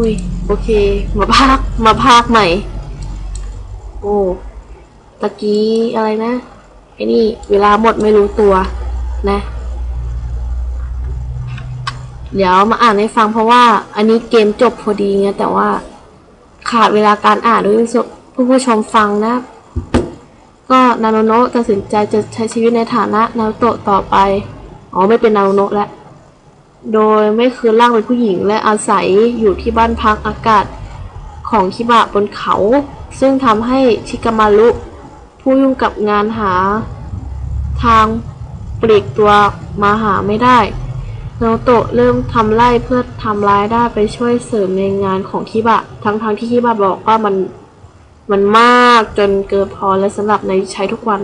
อุ้ย โอเค มาภาค มาภาคใหม่ โอ้ตะกี้อะไรนะ ไอ้นี่ เวลาหมดไม่รู้ตัว นะ เดี๋ยวมาอ่านให้ฟังเพราะว่า อันนี้เกมจบพอดีไงแต่ว่า ขาดเวลาการอ่านด้วยผู้ผู้ชมฟังนะ ก็นาโนโนะตัดสินใจจะใช้ชีวิตในฐานะนาโตะต่อไป อ๋อ ไม่เป็นนาโนโนะแล้ว โดยไม่คืนร่างเป็นผู้หญิง และอาศัยอยู่ที่บ้านพักอากาศของคิบะบนเขา ซึ่งทำให้ชิกามารุผู้ยุ่งกับงานหา ทางปลีกตัวมาหาไม่ได้นาโตะเริ่มทำไล่เพื่อทำรายได้ไปช่วยเสริมในงานของคิบะ ทั้งๆทที่คิบะบอกว่ามันมันมากจนเกินพอและสำหรับในใช้ทุกวัน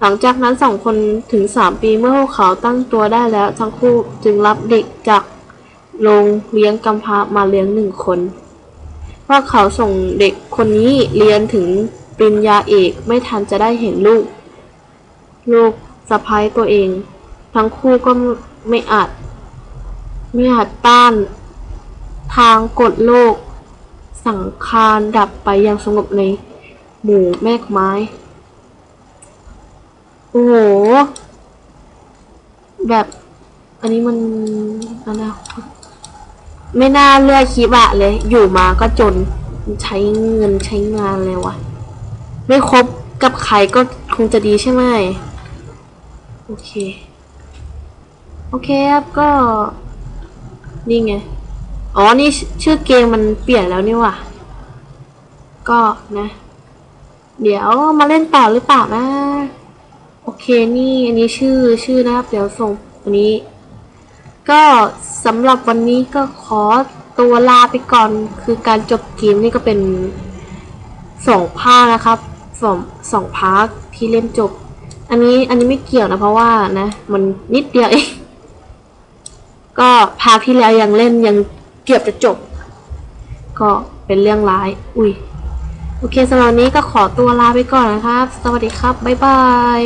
หลังจากนั้นสองคนถึงสามปีเมื่อพวกเขาตั้งตัวได้แล้ว ทั้งคู่จึงรับเด็กจากโรงเลี้ยงกำพร้ามาเลี้ยงหนึ่งคนเพราะเขาส่งเด็กคนนี้เรียนถึงปริญญาเอกไม่ทันจะได้เห็นลูก ลูกสะพ้ายตัวเอง ทั้งคู่ก็ไม่อาจ ไม่อาจต้าน ทางกฎโลก สังคารดับไปอย่างสงบในหมู่แมกไม้ โอ้โห แบบ อันนี้มันอนาคตไม่น่าเลือกคิบะเลย อยู่มาก็จนใช้เงินใช้งานเลยวะไม่คบกับใครก็คงจะดีใช่ไหมโอเค โอเคครับก็ นี่ไง อ๋อ นี่ชื่อเกมมันเปลี่ยนแล้วนี่ว่ะ ก็นะ เดี๋ยวมาเล่นต่อหรือเปล่านะ เคนี่อันนี้ชื่อชื่อนะครับ เดี๋ยวส่งอันนี้ ก็สำหรับวันนี้ก็ขอตัวลาไปก่อน คือการจบเกมนี่ก็เป็นสองภาคนะครับสองสองพาร์ทที่เล่นจบ อันนี้อันนี้ไม่เกี่ยวนะเพราะว่านะ มันนิดเดียวเองก็พาร์ทที่แล้วยังเล่นยังเกือบจะจบ ก็เป็นเรื่องร้าย อุ้ยโอเคสำหรับนี้ก็ขอตัวลาไปก่อนนะครับ สวัสดีครับ บ๊ายบาย